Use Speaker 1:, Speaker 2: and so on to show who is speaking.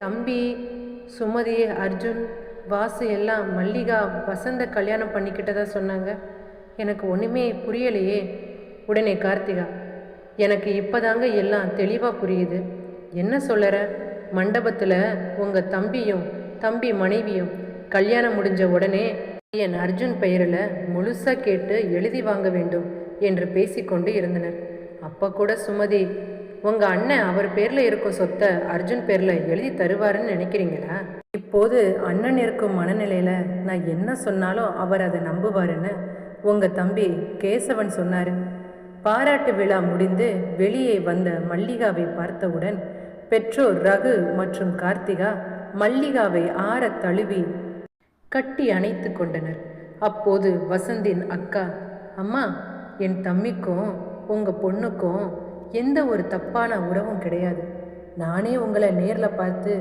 Speaker 1: தம்பி சுமதி அர்ஜுன் வாசு எல்லாம் மல்லிகா வசந்த கல்யாணம் பண்ணிக்கிட்டதா சொன்னாங்க. எனக்கு ஒன்றுமே புரியலையே. உடனே கார்த்திகா எனக்கு இப்போதாங்க எல்லாம் தெளிவாக புரியுது. என்ன சொல்லற? மண்டபத்தில் உங்கள் தம்பியும் தம்பி மனைவியும் கல்யாணம் முடிஞ்ச உடனே என் அர்ஜுன் பெயரில் முழுசாக கேட்டு எழுதி வாங்க வேண்டும் என்று பேசிக்கொண்டு இருந்தனர். அப்போ கூட சுமதி உங்கள் அண்ணன் அவர் பேரில் இருக்கும் சொத்தை அர்ஜுன் பேரில் எழுதி தருவாருன்னு நினைக்கிறீங்களா? இப்போது அண்ணன் இருக்கும் மனநிலையில் நான் என்ன சொன்னாலும் அவர் அதை நம்புவாருன்னு உங்கள் தம்பி கேசவன் சொன்னார். பாராட்டு விழா முடிந்து வெளியே வந்த மல்லிகாவை பார்த்தவுடன் பெற்றோர் ரகு மற்றும் கார்த்திகா மல்லிகாவை ஆற தழுவி கட்டி அணைத்து கொண்டனர். அப்போது வசந்தின் அக்கா அம்மா என் தம்பிக்கும் உங்கள் பொண்ணுக்கும் எந்த ஒரு தப்பான உறவும் கிடையாது. நானே உங்களை நேரில் பார்த்து